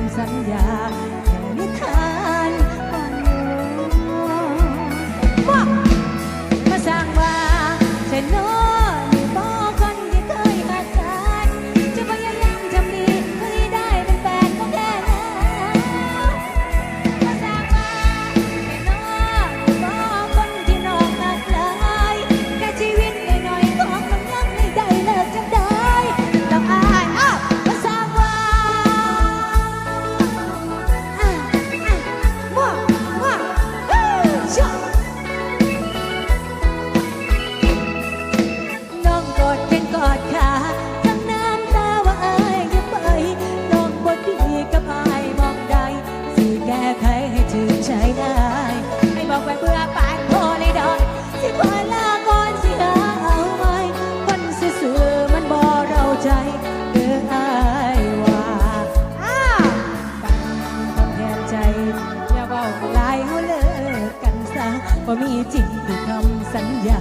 ำสัญญาแค่นิทานฟังว่ามาสร้างว่าเชน้อ สัญญา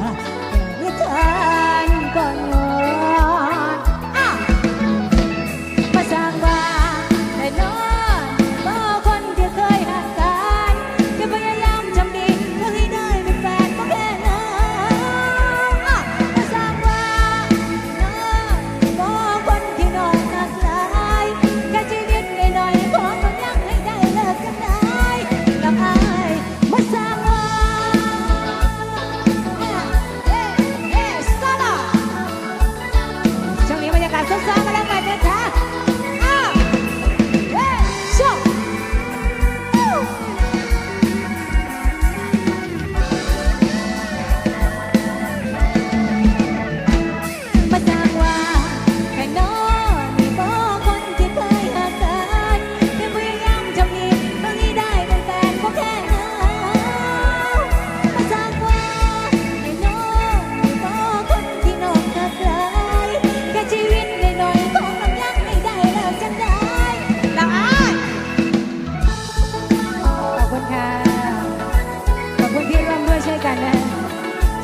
ช่วยกันนะ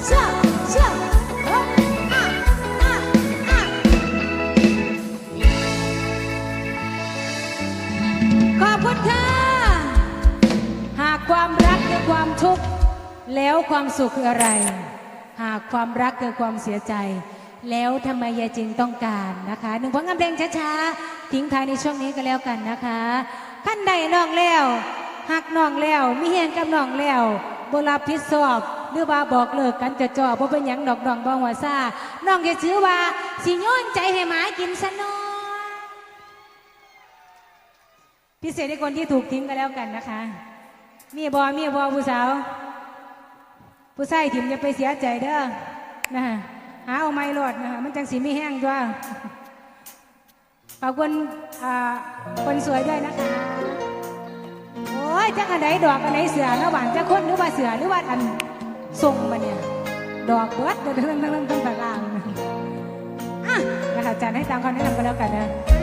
เชื่อเชื่อขอบคุณค่ะ หากความรักคือความทุกข์ แล้วความสุขคืออะไร หากความรักคือความเสียใจ แล้วทำไมยายจึงต้องการนะคะหนึ่งผลงานเพลงช้าๆทิ้งท้ายในช่วงนี้ก็แล้วกันนะคะขั้นใดน้องแล้วหักน้องแล้ว มีแหงกับน้องแล้ว บรับผิดชอบหรือว่าบอกเลิกกันจะจ่อบ่เป็นหยังดอกดองบ่หัวซ่าน้องจะชื่อว่าสิโย้อนใจให้หมากินซะเนอพิเศษให้คนที่ถูกทิ้งก็แล้วกันนะคะ มีบอมีบอผู้สาว ผู้ชายถิ่มอย่าไปเสียใจเด้อนะฮะหาเอาไม้รอดนะฮะมันจังสีไม่แห้งด้วยขอบคุณคนสวยด้วยนะคะ ยจักอันไหนดอกอันไหนเสือระหว่างจะคนหรือว่าเสือหรือว่าอันทรงมาเนี่ย ดอกเบิดเดินทั้งทั้งทั้งทั้งต่างอะนะคะจัดให้ตามคำแนะนำก็แล้วกันนะ